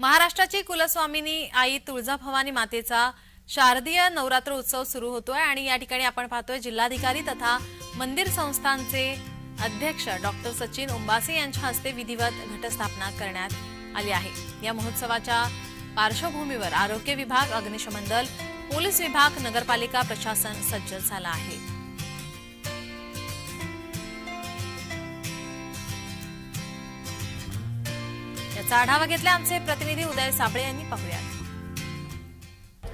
महाराष्ट्राची कुलस्वामिनी आई तुळजाभवानी मातेचा शारदीय नवरात्र उत्सव सुरू होतोय आणि या ठिकाणी आपण पाहतोय जिल्हाधिकारी तथा मंदिर संस्थांचे अध्यक्ष डॉक्टर सचिन उंबासे यांच्या हस्ते विधिवत घटस्थापना करण्यात आली आहे. या महोत्सवाच्या पार्श्वभूमीवर आरोग्य विभाग अग्निशमन दल पोलीस विभाग नगरपालिका प्रशासन सज्ज झालं आहे. याचा आढावा घेतला आमचे प्रतिनिधी उदय साबळे यांनी. पाहूयात.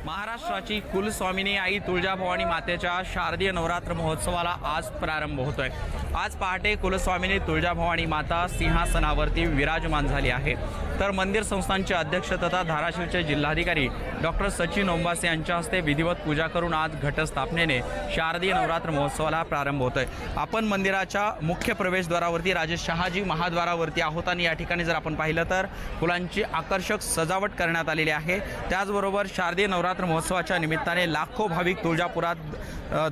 महाराष्ट्राची कुलस्वामिनी आई तुळजाभवानी मातेच्या शारदीय नवरात्र महोत्सवाला आज प्रारंभ होतोय. आज पहाटे कुलस्वामिनी तुळजाभवानी माता सिंहासनावरती विराजमान झाली आहे. तर मंदिर संस्थांचे अध्यक्ष तथा धाराशिवचे जिल्हाधिकारी डॉक्टर सचिन ओंबासे यांच्या हस्ते विधिवत पूजा करून आज घटस्थापनेने शारदीय नवरात्र महोत्सवाला प्रारंभ होतोय. आपण मंदिराच्या मुख्य प्रवेशद्वारावरती राजे शहाजी महाद्वारावरती आहोत आणि या ठिकाणी जर आपण पाहिलं तर फुलांची आकर्षक सजावट करण्यात आलेली आहे. त्याचबरोबर शारदीय नवरात्र महोत्सवाच्या निमित्ताने लाखो भाविक तुळजापुरात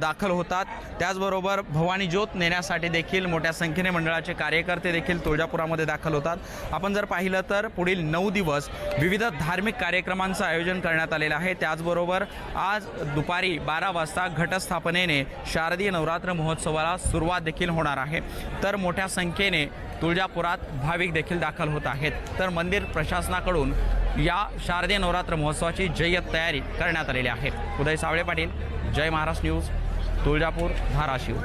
दाखल होतात. त्याचबरोबर भवानी ज्योत नेण्यासाठी देखील मोठ्या संख्येने मंडळाचे कार्यकर्ते देखील तुळजापुरामध्ये दाखल होतात. आपण जर पाहिलं तर पुढील नऊ दिवस विविध धार्मिक कार्यक्रमांचं आयोजन करण्यात आलेलं आहे. त्याचबरोबर आज दुपारी बारा वाजता घटस्थापनेने शारदीय नवरात्र महोत्सवाला सुरुवात देखील होणार आहे. तर मोठ्या संख्येने तुळजापुरात भाविक देखील दाखल होत आहेत. तर मंदिर प्रशासनाकडून या शारदीय नवरात्र महोत्सवाची जय्यत तयारी करण्यात आलेली आहे. उदय सावळे पाटील जय महाराष्ट्र न्यूज तुळजापूर धाराशिव.